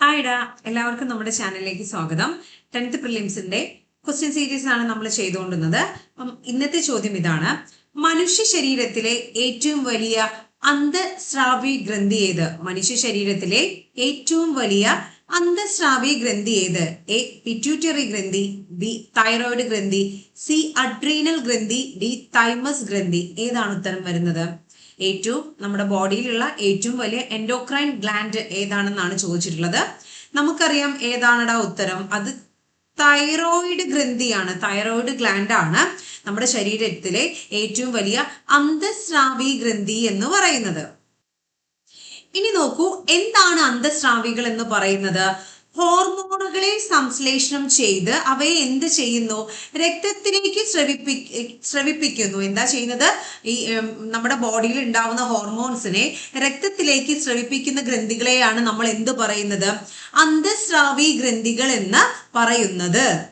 ഹായ്ഡാ എല്ലാവർക്കും നമ്മുടെ ചാനലിലേക്ക് സ്വാഗതം. ടെൻത്ത് പ്രിലിംസിന്റെ ക്വസ്റ്റ്യൻ സീരീസ് ആണ് നമ്മൾ ചെയ്തുകൊണ്ടിരുന്നത്. അപ്പം ഇന്നത്തെ ചോദ്യം ഇതാണ്. മനുഷ്യ ശരീരത്തിലെ ഏറ്റവും വലിയ അന്തസ്രാവി ഗ്രന്ഥി ഏത്? മനുഷ്യ ശരീരത്തിലെ ഏറ്റവും വലിയ അന്തസ്രാവി ഗ്രന്ഥി ഏത്? എ പിറ്റ്യൂട്ടറി ഗ്രന്ഥി ബി തൈറോയിഡ് ഗ്രന്ഥി സി അഡ്രീനൽ ഗ്രന്ഥി ഡി തൈമസ് ഗ്രന്ഥി. ഏതാണ് ഉത്തരം വരുന്നത്? ഏറ്റവും നമ്മുടെ ബോഡിയിലുള്ള ഏറ്റവും വലിയ എൻഡോക്രൈൻ ഗ്ലാൻഡ് ഏതാണെന്നാണ് ചോദിച്ചിട്ടുള്ളത്. നമുക്കറിയാം ഏതാണടാ ഉത്തരം? അത് തൈറോയിഡ് ഗ്രന്ഥിയാണ്. തൈറോയിഡ് ഗ്ലാൻഡ് ആണ് നമ്മുടെ ശരീരത്തിലെ ഏറ്റവും വലിയ അന്തസ്രാവി ഗ്രന്ഥി എന്ന് പറയുന്നത്. ഇനി നോക്കൂ എന്താണ് അന്തസ്രാവികൾ എന്ന് പറയുന്നത്? ഹോർമോണുകളെ സംശ്ലേഷണം ചെയ്ത് അവയെ എന്ത് ചെയ്യുന്നു? രക്തത്തിലേക്ക് ശ്രവിപ്പി ശ്രവിപ്പിക്കുന്നു എന്താ ചെയ്യുന്നത്? ഈ നമ്മുടെ ബോഡിയിൽ ഉണ്ടാവുന്ന ഹോർമോൺസിനെ രക്തത്തിലേക്ക് ശ്രവിപ്പിക്കുന്ന ഗ്രന്ഥികളെയാണ് നമ്മൾ എന്ത് പറയുന്നത്? അന്തസ്രാവി ഗ്രന്ഥികൾ എന്ന് പറയുന്നത്.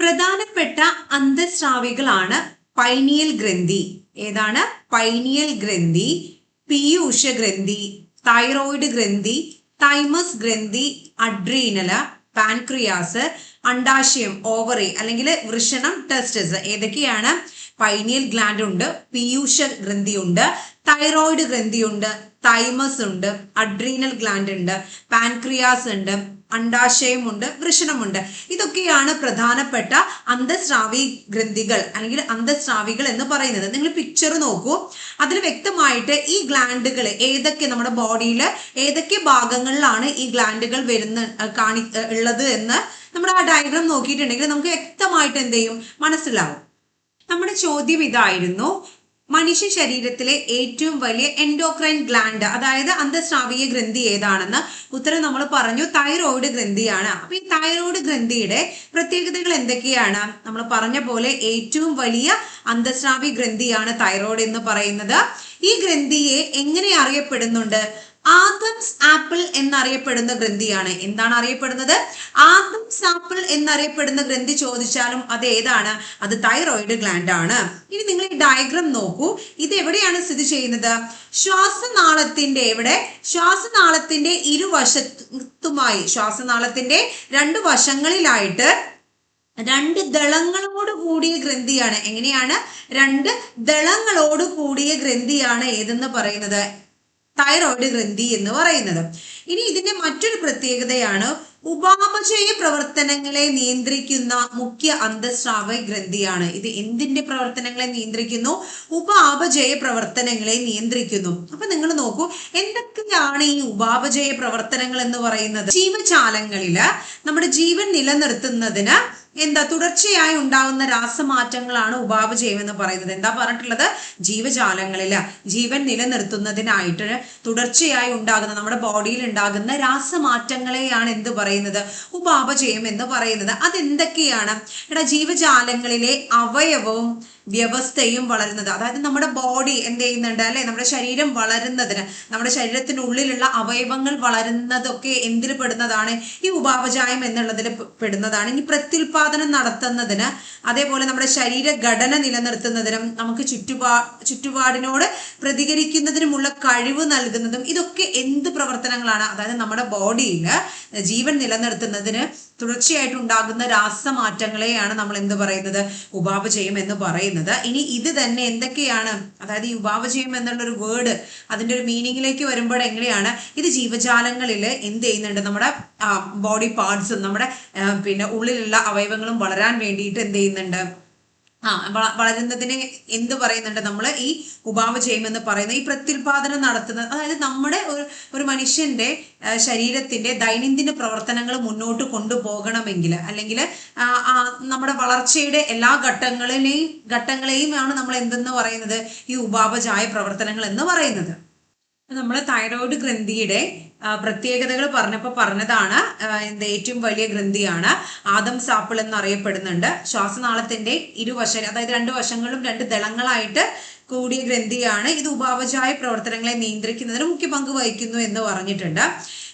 പ്രധാനപ്പെട്ട അന്തസ്രാവികളാണ് പൈനിയൽ ഗ്രന്ഥി. ഏതാണ്? പൈനിയൽ ഗ്രന്ഥി പീയൂഷ ഗ്രന്ഥി തൈറോയിഡ് ഗ്രന്ഥി തൈമസ് ഗ്രന്ഥി അഡ്രീനല പാൻക്രിയാസ് അണ്ടാശയം ഓവറി അല്ലെങ്കിൽ വൃഷണം ടെസ്റ്റസ് ഏതൊക്കെയാണ്? പൈനിയൽ ഗ്ലാൻഡ് ഉണ്ട് പീയൂഷ ഗ്രന്ഥി ഉണ്ട് തൈറോയിഡ് ഗ്രന്ഥിയുണ്ട് തൈമസ് ഉണ്ട് അഡ്രീനൽ ഗ്ലാൻഡ് ഉണ്ട് പാൻക്രിയാസ് ഉണ്ട് അണ്ടാശയമുണ്ട് വൃഷണമുണ്ട്. ഇതൊക്കെയാണ് പ്രധാനപ്പെട്ട അന്തസ്രാവി ഗ്രന്ഥികൾ അല്ലെങ്കിൽ അന്തസ്രാവികൾ എന്ന് പറയുന്നത്. നിങ്ങൾ പിക്ചർ നോക്കൂ. അതിൽ വ്യക്തമായിട്ട് ഈ ഗ്ലാൻഡുകൾ ഏതൊക്കെ നമ്മുടെ ബോഡിയിൽ ഏതൊക്കെ ഭാഗങ്ങളിലാണ് ഈ ഗ്ലാൻഡുകൾ വരുന്ന കാണി ഉള്ളത് എന്ന് നമ്മുടെ ആ ഡയഗ്രാം നോക്കിയിട്ടുണ്ടെങ്കിൽ നമുക്ക് വ്യക്തമായിട്ട് എന്ത് ചെയ്യും? മനസ്സിലാവും. നമ്മുടെ ചോദ്യം ഇതായിരുന്നു. മനുഷ്യ ശരീരത്തിലെ ഏറ്റവും വലിയ എൻഡോക്രൈൻ ഗ്ലാൻഡ് അതായത് അന്തസ്രാവീയ ഗ്രന്ഥി ഏതാണെന്ന് ഉത്തരം നമ്മൾ പറഞ്ഞു തൈറോയിഡ് ഗ്രന്ഥിയാണ്. അപ്പൊ ഈ തൈറോയിഡ് ഗ്രന്ഥിയുടെ പ്രത്യേകതകൾ എന്തൊക്കെയാണ്? നമ്മൾ പറഞ്ഞ പോലെ ഏറ്റവും വലിയ അന്തസ്രാവി ഗ്രന്ഥിയാണ് തൈറോയിഡ് എന്ന് പറയുന്നത്. ഈ ഗ്രന്ഥിയെ എങ്ങനെ അറിയപ്പെടുന്നുണ്ട്? ആദംസ് ആപ്പിൾ എന്നറിയപ്പെടുന്ന ഗ്രന്ഥിയാണ്. എന്താണ് അറിയപ്പെടുന്നത്? ആദംസ് ആപ്പിൾ എന്നറിയപ്പെടുന്ന ഗ്രന്ഥി ചോദിച്ചാലും അത് ഏതാണ്? അത് തൈറോയിഡ് ഗ്ലാൻഡ് ആണ്. ഇനി നിങ്ങൾ ഈ ഡയഗ്രാം നോക്കൂ. ഇത് എവിടെയാണ് സ്ഥിതി ചെയ്യുന്നത്? ശ്വാസനാളത്തിന്റെ എവിടെ? ശ്വാസനാളത്തിന്റെ ഇരുവശത്തുമായി ശ്വാസനാളത്തിന്റെ രണ്ട് വശങ്ങളിലായിട്ട് രണ്ട് ദളങ്ങളോട് കൂടിയ ഗ്രന്ഥിയാണ്. എങ്ങനെയാണ്? രണ്ട് ദളങ്ങളോട് കൂടിയ ഗ്രന്ഥിയാണ് ഏതെന്ന് പറയുന്നത്? തൈറോയിഡ് ഗ്രന്ഥി എന്ന് പറയുന്നത്. ഇനി ഇതിന്റെ മറ്റൊരു പ്രത്യേകതയാണ് ഉപാപചയ പ്രവർത്തനങ്ങളെ നിയന്ത്രിക്കുന്ന മുഖ്യ അന്തസ്രാവ ഗ്രന്ഥിയാണ്. ഇത് എന്തിന്റെ പ്രവർത്തനങ്ങളെ നിയന്ത്രിക്കുന്നു? ഉപാപചയ പ്രവർത്തനങ്ങളെ നിയന്ത്രിക്കുന്നു. അപ്പൊ നിങ്ങൾ നോക്കൂ എന്തൊക്കെയാണ് ഈ ഉപാപചയ പ്രവർത്തനങ്ങൾ എന്ന് പറയുന്നത്? ജീവജാലങ്ങളിൽ നമ്മുടെ ജീവൻ നിലനിർത്തുന്നതിന് എന്താ തുടർച്ചയായി ഉണ്ടാകുന്ന രാസമാറ്റങ്ങളാണ് ഉപാപചയം എന്ന് പറയുന്നത്. എന്താ പറഞ്ഞിട്ടുള്ളത്? ജീവജാലങ്ങളിൽ ജീവൻ നിലനിർത്തുന്നതിനായിട്ട് തുടർച്ചയായി ഉണ്ടാകുന്ന നമ്മുടെ ബോഡിയിൽ ഉണ്ടാകുന്ന രാസമാറ്റങ്ങളെയാണ് എന്ത് പറയുന്നത്? ഉപാപചയം എന്ന് പറയുന്നത്. അതെന്തൊക്കെയാണ്? എടാ ജീവജാലങ്ങളിലെ അവയവവും വ്യവസ്ഥയും വളരുന്നത്. അതായത് നമ്മുടെ ബോഡി എന്ത് ചെയ്യുന്നുണ്ട്? അല്ലെ? നമ്മുടെ ശരീരം വളരുന്നതിന് നമ്മുടെ ശരീരത്തിനുള്ളിലുള്ള അവയവങ്ങൾ വളരുന്നതൊക്കെ എന്തിൽ പെടുന്നതാണ് ഈ ഉപാപചായം എന്നുള്ളതിൽ പെടുന്നതാണ്. ഇനി പ്രത്യുൽപാദനം നടത്തുന്നതിന് അതേപോലെ നമ്മുടെ ശരീരഘടന നിലനിർത്തുന്നതിനും നമുക്ക് ചുറ്റുപാ ചുറ്റുപാടിനോട് പ്രതികരിക്കുന്നതിനുമുള്ള കഴിവ് നൽകുന്നതും ഇതൊക്കെ എന്ത് പ്രവർത്തനങ്ങളാണ്? അതായത് നമ്മുടെ ബോഡിയിൽ ജീവൻ നിലനിർത്തുന്നതിന് തുടർച്ചയായിട്ട് ഉണ്ടാകുന്ന രാസമാറ്റങ്ങളെയാണ് നമ്മൾ എന്ത് പറയുന്നത്? ഉപാപചയം എന്ന് പറയുന്നത്. ഇനി ഇത് തന്നെ എന്തൊക്കെയാണ്? അതായത് ഈ ഉപാപചയം എന്നുള്ള ഒരു വേർഡ് അതിന്റെ ഒരു മീനിങ്ങിലേക്ക് വരുമ്പോൾ എങ്ങനെയാണ്? ഇത് ജീവജാലങ്ങളിൽ എന്ത് ചെയ്യുന്നുണ്ട്? നമ്മുടെ ബോഡി പാർട്സും നമ്മുടെ പിന്നെ ഉള്ളിലുള്ള അവയവങ്ങളും വളരാൻ വേണ്ടിയിട്ട് എന്ത് ചെയ്യുന്നുണ്ട്? ആ വള- വളരുന്നതിനെ എന്ത് പറയുന്നുണ്ട് നമ്മൾ ഈ ഉപാമ ചെയ്യുമെന്ന് പറയുന്ന ഈ പ്രത്യുൽപാദനം നടത്തുന്ന അതായത് നമ്മുടെ ഒരു ഒരു മനുഷ്യന്റെ ശരീരത്തിന്റെ ദൈനംദിന പ്രവർത്തനങ്ങൾ മുന്നോട്ട് കൊണ്ടുപോകണമെങ്കിൽ അല്ലെങ്കിൽ നമ്മുടെ വളർച്ചയുടെ എല്ലാ ഘട്ടങ്ങളിലെയും ഘട്ടങ്ങളെയും ആണ് നമ്മൾ എന്തെന്ന് പറയുന്നത്? ഈ ഉപാപചായ പ്രവർത്തനങ്ങൾ എന്ന് പറയുന്നത്. നമ്മൾ തൈറോയ്ഡ് ഗ്രന്ഥിയുടെ പ്രത്യേകതകൾ പറഞ്ഞപ്പോൾ പറഞ്ഞതാണ് എന്ത് ഏറ്റവും വലിയ ഗ്രന്ഥിയാണ് ആദം സാപ്പിൾ എന്നറിയപ്പെടുന്നുണ്ട്. ശ്വാസനാളത്തിന്റെ ഇരുവശം അതായത് രണ്ട് വശങ്ങളും രണ്ട് ദളങ്ങളായിട്ട് കൂടിയ ഗ്രന്ഥിയാണ്. ഇത് ഉപാപചായ പ്രവർത്തനങ്ങളെ നിയന്ത്രിക്കുന്നതിന് മുഖ്യ പങ്ക് വഹിക്കുന്നു എന്ന് പറഞ്ഞിട്ടുണ്ട്.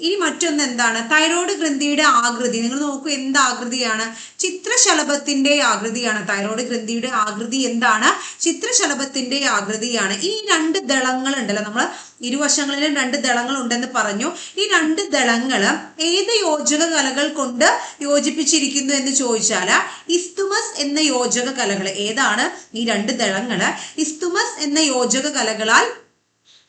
ഇനി മറ്റൊന്ന് എന്താണ്? തൈറോയ്ഡ് ഗ്രന്ഥിയുടെ ആകൃതി. നിങ്ങൾ നോക്കൂ എന്ത് ആകൃതിയാണ്? ചിത്രശലഭത്തിന്റെ ആകൃതിയാണ്. തൈറോയ്ഡ് ഗ്രന്ഥിയുടെ ആകൃതി എന്താണ്? ചിത്രശലഭത്തിന്റെ ആകൃതിയാണ്. ഈ രണ്ട് ദളങ്ങൾ ഉണ്ടല്ലോ നമ്മൾ ഇരുവശങ്ങളിലും രണ്ട് ദളങ്ങൾ ഉണ്ടെന്ന് പറഞ്ഞു. ഈ രണ്ട് ദളങ്ങൾ ഏത് യോജക കലകൾ കൊണ്ട് യോജിപ്പിച്ചിരിക്കുന്നു എന്ന് ചോദിച്ചാൽ ഇസ്തുമസ് എന്ന യോജക കലകൾ ഏതാണ്? ഈ രണ്ട് ദളങ്ങൾ ഇസ്തുമസ് എന്ന യോജക കലകളാൽ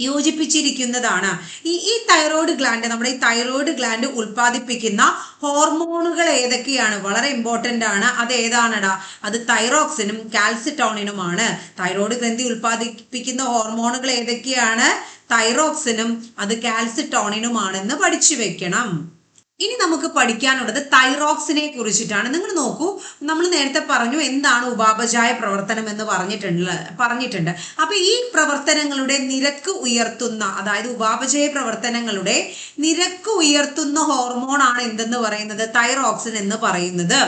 യോജിപ്പിച്ചിരിക്കുന്നതാണ്. ഈ ഈ തൈറോയ്ഡ് ഗ്ലാൻഡ് നമ്മുടെ ഈ തൈറോയ്ഡ് ഗ്ലാൻഡ് ഉൽപ്പാദിപ്പിക്കുന്ന ഹോർമോണുകൾ ഏതൊക്കെയാണ്? വളരെ ഇമ്പോർട്ടന്റ് ആണ്. അത് ഏതാണടാ? അത് തൈറോക്സിനും കാൽസിറ്റോണിനുമാണ് തൈറോയ്ഡ് ഗ്രന്ഥി ഉൽപ്പാദിപ്പിക്കുന്ന ഹോർമോണുകൾ ഏതൊക്കെയാണ്? തൈറോക്സിനും അത് കാൽസിറ്റോണിനുമാണെന്ന് പഠിച്ചു വെക്കണം. ഇനി നമുക്ക് പഠിക്കാനുള്ളത് തൈറോക്സിനെ കുറിച്ചിട്ടാണ്. നിങ്ങൾ നോക്കൂ നമ്മൾ നേരത്തെ പറഞ്ഞു എന്താണ് ഉപാപചായ പ്രവർത്തനം എന്ന് പറഞ്ഞിട്ടുള്ള പറഞ്ഞിട്ടുണ്ട്. അപ്പൊ ഈ പ്രവർത്തനങ്ങളുടെ നിരക്ക് ഉയർത്തുന്ന അതായത് ഉപാപചയ പ്രവർത്തനങ്ങളുടെ നിരക്ക് ഉയർത്തുന്ന ഹോർമോൺ ആണ് എന്തെന്ന് പറയുന്നത്? തൈറോക്സിൻ എന്ന് പറയുന്നത്.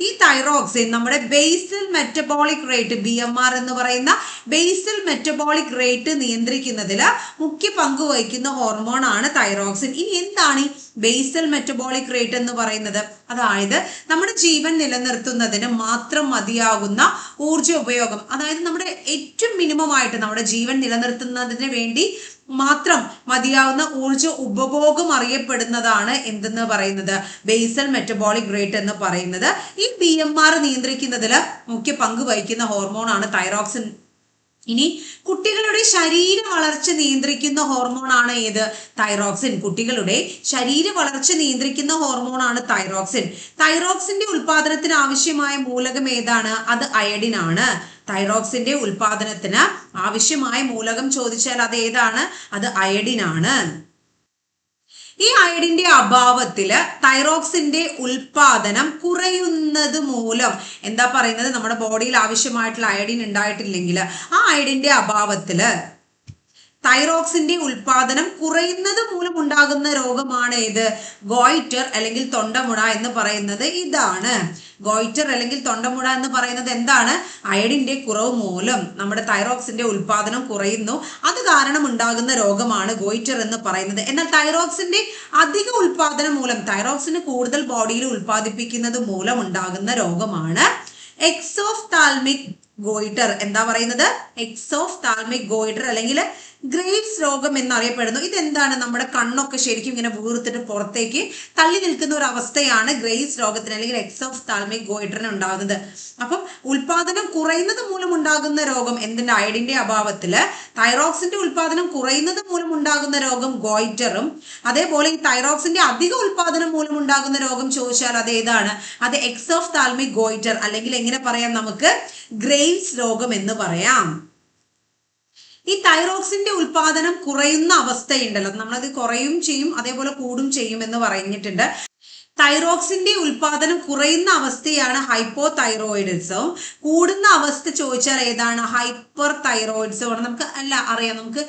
ഈ തൈറോക്സിൻ നമ്മുടെ basal metabolic rate B M R എന്ന് പറയുന്ന ബേസൽ മെറ്റബോളിക് റേറ്റ് നിയന്ത്രിക്കുന്നതിൽ മുഖ്യ പങ്ക് വഹിക്കുന്ന ഹോർമോൺ ആണ് തൈറോക്സിൻ ഇനി എന്താണ് ഈ ബേസൽ മെറ്റബോളിക് റേറ്റ് എന്ന് പറയുന്നത്? അതായത് നമ്മുടെ ജീവൻ നിലനിർത്തുന്നതിന് മാത്രം മതിയാകുന്ന ഊർജ ഉപയോഗം. അതായത് നമ്മുടെ ഏറ്റവും മിനിമം ആയിട്ട് നമ്മുടെ ജീവൻ നിലനിർത്തുന്നതിന് വേണ്ടി മാത്രം മതിയാവുന്ന ഊർജ ഉപഭോഗം അറിയപ്പെടുന്നതാണ് എന്തെന്ന് പറയുന്നത്? ബേസൽ മെറ്റബോളിക് റേറ്റ് എന്ന് പറയുന്നത്. ഈ ബി എം ആർ നിയന്ത്രിക്കുന്നതിൽ മുഖ്യ പങ്ക് വഹിക്കുന്ന ഹോർമോൺ ആണ് തൈറോക്സിൻ ഇനി കുട്ടികളുടെ ശരീര വളർച്ച നിയന്ത്രിക്കുന്ന ഹോർമോൺ ആണ് ഏത്? തൈറോക്സിൻ. കുട്ടികളുടെ ശരീര വളർച്ച നിയന്ത്രിക്കുന്ന ഹോർമോൺ ആണ് തൈറോക്സിൻ. തൈറോക്സിന്റെ ഉൽപാദനത്തിന് ആവശ്യമായ മൂലകം ഏതാണ്? അത് അയഡിൻ ആണ്. തൈറോക്സിന്റെ ഉൽപാദനത്തിന് ആവശ്യമായ മൂലകം ചോദിച്ചാൽ അത് ഏതാണ്? അത് അയഡിൻ ആണ്. ഈ അയഡിന്റെ അഭാവത്തിൽ തൈറോക്സിന്റെ ഉൽപാദനം കുറയുന്നത് മൂലം എന്താ പറയുന്നത്? നമ്മുടെ ബോഡിയിൽ ആവശ്യമായിട്ടുള്ള അയഡിൻ ഉണ്ടായിട്ടില്ലെങ്കിൽ ആ അയഡിന്റെ അഭാവത്തിൽ തൈറോക്സിന്റെ ഉൽപാദനം കുറയുന്നത് മൂലം ഉണ്ടാകുന്ന രോഗമാണ് ഏത്? ഗോയിറ്റർ അല്ലെങ്കിൽ തൊണ്ടമുട എന്ന് പറയുന്നത് ഇതാണ്. ഗോയിറ്റർ അല്ലെങ്കിൽ തൊണ്ടമുഴ എന്ന് പറയുന്നത് എന്താണ്? അയഡിന്റെ കുറവ് മൂലം നമ്മുടെ തൈറോക്സിന്റെ ഉൽപാദനം കുറയുന്നു. അത് കാരണം ഉണ്ടാകുന്ന രോഗമാണ് ഗോയിറ്റർ എന്ന് പറയുന്നത്. എന്നാൽ തൈറോക്സിന്റെ അധിക ഉൽപാദനം മൂലം തൈറോക്സിന് കൂടുതൽ ബോഡിയിൽ ഉൽപ്പാദിപ്പിക്കുന്നത് മൂലം ഉണ്ടാകുന്ന രോഗമാണ് എക്സോഫ് താൽമിക് ഗോയിറ്റർ എന്താ പറയുന്നത്? എക്സോഫ് താൽമിക് ഗോയിറ്റർ അല്ലെങ്കിൽ ഗ്രേവ്സ് രോഗം എന്നറിയപ്പെടുന്നു. ഇതെന്താണ്? നമ്മുടെ കണ്ണൊക്കെ ശരിക്കും ഇങ്ങനെ വീർത്തിട്ട് പുറത്തേക്ക് തള്ളി നിൽക്കുന്ന ഒരു അവസ്ഥയാണ് ഗ്രേവ്സ് രോഗത്തിന് അല്ലെങ്കിൽ എക്സോഫ് താൽമിക് ഗോയിട്രിന് ഉണ്ടാകുന്നത്. അപ്പം ഉൽപാദനം കുറയുന്നത് മൂലം ഉണ്ടാകുന്ന രോഗം എന്തിന്റെ അയഡിന്റെ അഭാവത്തിൽ തൈറോക്സിന്റെ ഉൽപാദനം കുറയുന്നത് മൂലം ഉണ്ടാകുന്ന രോഗം ഗോയിറ്ററും അതേപോലെ ഈ തൈറോക്സിന്റെ അധിക ഉൽപാദനം മൂലം ഉണ്ടാകുന്ന രോഗം ചോദിച്ചാൽ അത് ഏതാണ്? അത് എക്സോഫ് താൽമിക് ഗോയിറ്റർ അല്ലെങ്കിൽ എങ്ങനെ പറയാം നമുക്ക്? ഗ്രേവ്സ് രോഗം എന്ന് പറയാം. ഈ തൈറോക്സിന്റെ ഉൽപാദനം കുറയുന്ന അവസ്ഥയുണ്ടല്ലോ. നമ്മളത് കുറയും ചെയ്യും അതേപോലെ കൂടും ചെയ്യും എന്ന് പറഞ്ഞിട്ടുണ്ട്. തൈറോക്സിന്റെ ഉൽപാദനം കുറയുന്ന അവസ്ഥയാണ് ഹൈപ്പോ തൈറോയിഡിസം കൂടുന്ന അവസ്ഥ ചോദിച്ചാൽ ഏതാണ്? ഹൈപ്പർ തൈറോയിഡ്സോ ആണ്. നമുക്ക് അല്ല അറിയാം. നമുക്ക്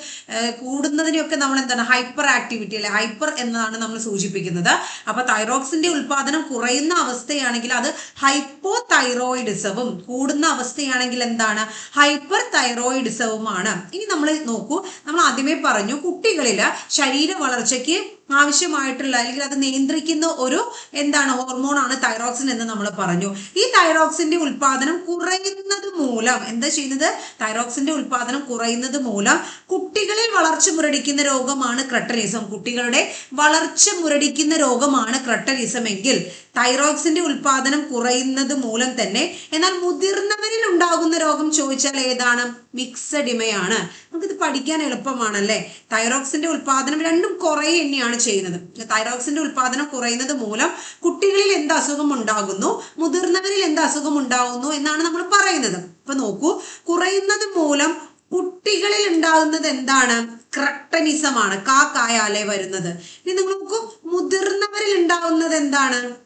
കൂടുന്നതിനെയൊക്കെ നമ്മൾ എന്താണ്? ഹൈപ്പർ ആക്ടിവിറ്റി അല്ലെ? ഹൈപ്പർ എന്നതാണ് നമ്മൾ സൂചിപ്പിക്കുന്നത്. അപ്പൊ തൈറോക്സിന്റെ ഉൽപാദനം കുറയുന്ന അവസ്ഥയാണെങ്കിൽ അത് ഹൈപ്പോ തൈറോയിഡിസവും കൂടുന്ന അവസ്ഥയാണെങ്കിൽ എന്താണ്? ഹൈപ്പർ തൈറോയിഡിസവുമാണ് ഇനി നമ്മൾ നോക്കൂ. നമ്മൾ ആദ്യമേ പറഞ്ഞു കുട്ടികളിൽ ശരീര വളർച്ചയ്ക്ക് ആവശ്യമായിട്ടുള്ള അല്ലെങ്കിൽ അത് നിയന്ത്രിക്കുന്ന ഒരു എന്താണ് ഹോർമോൺ ആണ് തൈറോക്സിൻ എന്ന് നമ്മൾ പറഞ്ഞു. ഈ തൈറോക്സിന്റെ ഉൽപാദനം കുറയുന്നത് മൂലം എന്താ ചെയ്യുന്നത്? തൈറോക്സിന്റെ ഉൽപാദനം കുറയുന്നത് മൂലം കുട്ടികളിൽ വളർച്ച മുരടിക്കുന്ന രോഗമാണ് ക്രട്ടലിസം കുട്ടികളുടെ വളർച്ച മുരടിക്കുന്ന രോഗമാണ് ക്രട്ടലിസം എങ്കിൽ തൈറോക്സിന്റെ ഉൽപാദനം കുറയുന്നത് മൂലം തന്നെ. എന്നാൽ മുതിർന്നവരിൽ ഉണ്ടാകുന്ന രോഗം ചോദിച്ചാൽ ഏതാണ്? മിക്സഡ് ഇമയാണ് നമുക്കിത് പഠിക്കാൻ എളുപ്പമാണല്ലേ? തൈറോക്സിന്റെ ഉൽപാദനം രണ്ടും കുറേ തന്നെയാണ് ചെയ്യുന്നത്. തൈറോക്സിന്റെ ഉൽപാദനം കുറയുന്നത് മൂലം കുട്ടികളിൽ എന്ത് അസുഖം ഉണ്ടാകുന്നു? മുതിർന്നവരിൽ എന്ത് അസുഖം ഉണ്ടാകുന്നു എന്നാണ് നമ്മൾ പറയുന്നത്. ഇപ്പൊ നോക്കൂ കുറയുന്നത് മൂലം കുട്ടികളിൽ ഉണ്ടാകുന്നത് എന്താണ്? ക്രട്ടനിസമാണ് കാക്കായാലേ വരുന്നത്. ഇനി നിങ്ങൾ നോക്കൂ മുതിർന്നവരിൽ ഉണ്ടാകുന്നത് എന്താണ്?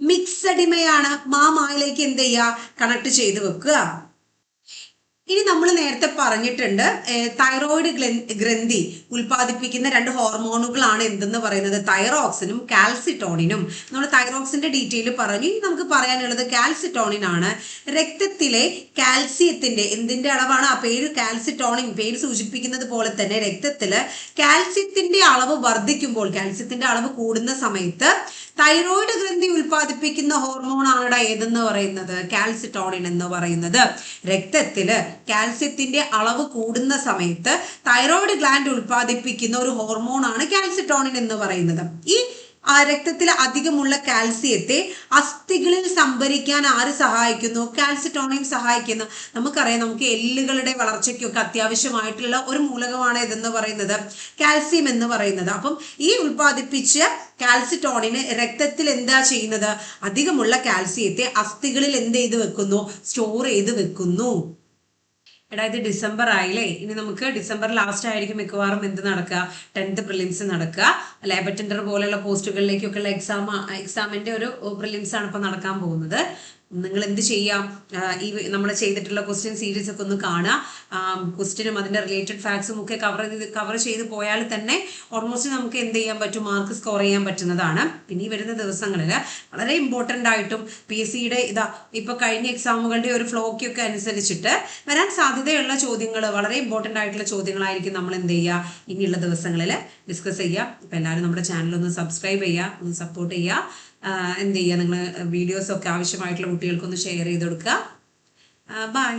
മിക്സഡിമയാണ് മാമായിലേക്ക് എന്ത് ചെയ്യുക കണക്ട് ചെയ്ത് വെക്കുക. ഇനി നമ്മൾ നേരത്തെ പറഞ്ഞിട്ടുണ്ട് തൈറോയിഡ് ഗ്രന്ഥി ഉൽപ്പാദിപ്പിക്കുന്ന രണ്ട് ഹോർമോണുകളാണ് എന്തെന്ന് പറയുന്നത്? തൈറോക്സിനും കാൽസിറ്റോണിനും നമ്മൾ തൈറോക്സിന്റെ ഡീറ്റെയിൽ പറഞ്ഞു. ഇനി നമുക്ക് പറയാനുള്ളത് കാൽസിറ്റോണിൻ ആണ്. രക്തത്തിലെ കാൽസ്യത്തിന്റെ എന്തിന്റെ അളവാണ്? ആ പേര് കാൽസിറ്റോണിൻ പേര് സൂചിപ്പിക്കുന്നത് പോലെ തന്നെ രക്തത്തിൽ കാൽസ്യത്തിന്റെ അളവ് വർദ്ധിക്കുമ്പോൾ കാൽസ്യത്തിന്റെ അളവ് കൂടുന്ന സമയത്ത് തൈറോയിഡ് ഗ്രന്ഥി ഉൽപ്പാദിപ്പിക്കുന്ന ഹോർമോൺ ആണ് ഏതെന്ന് പറയുന്നത്? കാൽസിറ്റോണിൻ എന്ന് പറയുന്നത്. രക്തത്തിൽ കാൽസ്യത്തിന്റെ അളവ് കൂടുന്ന സമയത്ത് തൈറോയിഡ് ഗ്ലാൻഡ് ഉൽപ്പാദിപ്പിക്കുന്ന ഒരു ഹോർമോൺ ആണ് കാൽസിറ്റോണിൻ എന്ന് പറയുന്നത്. ഈ ആ രക്തത്തിൽ അധികമുള്ള കാൽസ്യത്തെ അസ്ഥികളിൽ സംഭരിക്കാൻ ആര് സഹായിക്കുന്നു? കാൽസിറ്റോണിയം സഹായിക്കുന്നു. നമുക്കറിയാം നമുക്ക് എല്ലുകളുടെ വളർച്ചയ്ക്കൊക്കെ അത്യാവശ്യമായിട്ടുള്ള ഒരു മൂലകമാണ് ഇതെന്ന് പറയുന്നത്. കാൽസ്യം എന്ന് പറയുന്നത്. അപ്പം ഈ ഉൽപ്പാദിപ്പിച്ച കാൽസിറ്റോണിന് രക്തത്തിൽ എന്താ ചെയ്യുന്നത്? അധികമുള്ള കാൽസ്യത്തെ അസ്ഥികളിൽ എന്ത് ചെയ്ത് വെക്കുന്നു? സ്റ്റോർ ചെയ്ത് വെക്കുന്നു. എടാ ഇത് ഡിസംബർ ആയില്ലേ? ഇനി നമുക്ക് ഡിസംബർ ലാസ്റ്റ് ആയിരിക്കും മിക്കവാറും എന്ത് നടക്കുക? ടെൻത്ത് പ്രിലിംസ് നടക്കുക. ലേബർ ടെൻഡർ പോലെയുള്ള പോസ്റ്റുകളിലേക്കൊക്കെയുള്ള എക്സാം എക്സാമിന്റെ ഒരു പ്രിലിംസ് ആണ് ഇപ്പൊ നടക്കാൻ പോകുന്നത്. നിങ്ങൾ എന്ത് ചെയ്യാം ഈ നമ്മൾ ചെയ്തിട്ടുള്ള ക്വസ്റ്റ്യൻ സീരീസ് ഒക്കെ ഒന്ന് കാണുക. ക്വസ്റ്റ്യനും അതിന്റെ റിലേറ്റഡ് ഫാക്ട്സും ഒക്കെ കവർ ചെയ്ത് കവർ ചെയ്ത് പോയാൽ തന്നെ ഓൾമോസ്റ്റ് നമുക്ക് എന്ത് ചെയ്യാൻ പറ്റും? മാർക്ക് സ്കോർ ചെയ്യാൻ പറ്റുന്നതാണ്. പിന്നെ ഈ വരുന്ന ദിവസങ്ങളിൽ വളരെ ഇമ്പോർട്ടന്റ് ആയിട്ടും പി എസ് സിയുടെ ഇതാ ഇപ്പൊ കഴിഞ്ഞ എക്സാമുകളുടെ ഒരു ഫ്ലോക്കൊക്കെ അനുസരിച്ചിട്ട് വരാൻ സാധ്യതയുള്ള ചോദ്യങ്ങൾ വളരെ ഇമ്പോർട്ടന്റ് ആയിട്ടുള്ള ചോദ്യങ്ങളായിരിക്കും നമ്മൾ എന്ത് ചെയ്യുക ഇനിയുള്ള ദിവസങ്ങളിൽ ഡിസ്കസ് ചെയ്യുക ഇപ്പം എല്ലാവരും നമ്മുടെ ചാനൽ ഒന്ന് സബ്സ്ക്രൈബ് ചെയ്യുക ഒന്ന് സപ്പോർട്ട് ചെയ്യുക എന്ത് ചെയ്യുക നിങ്ങൾ വീഡിയോസൊക്കെ ആവശ്യമായിട്ടുള്ള കുട്ടികൾക്കൊന്ന് ഷെയർ ചെയ്ത് കൊടുക്കുക ബൈ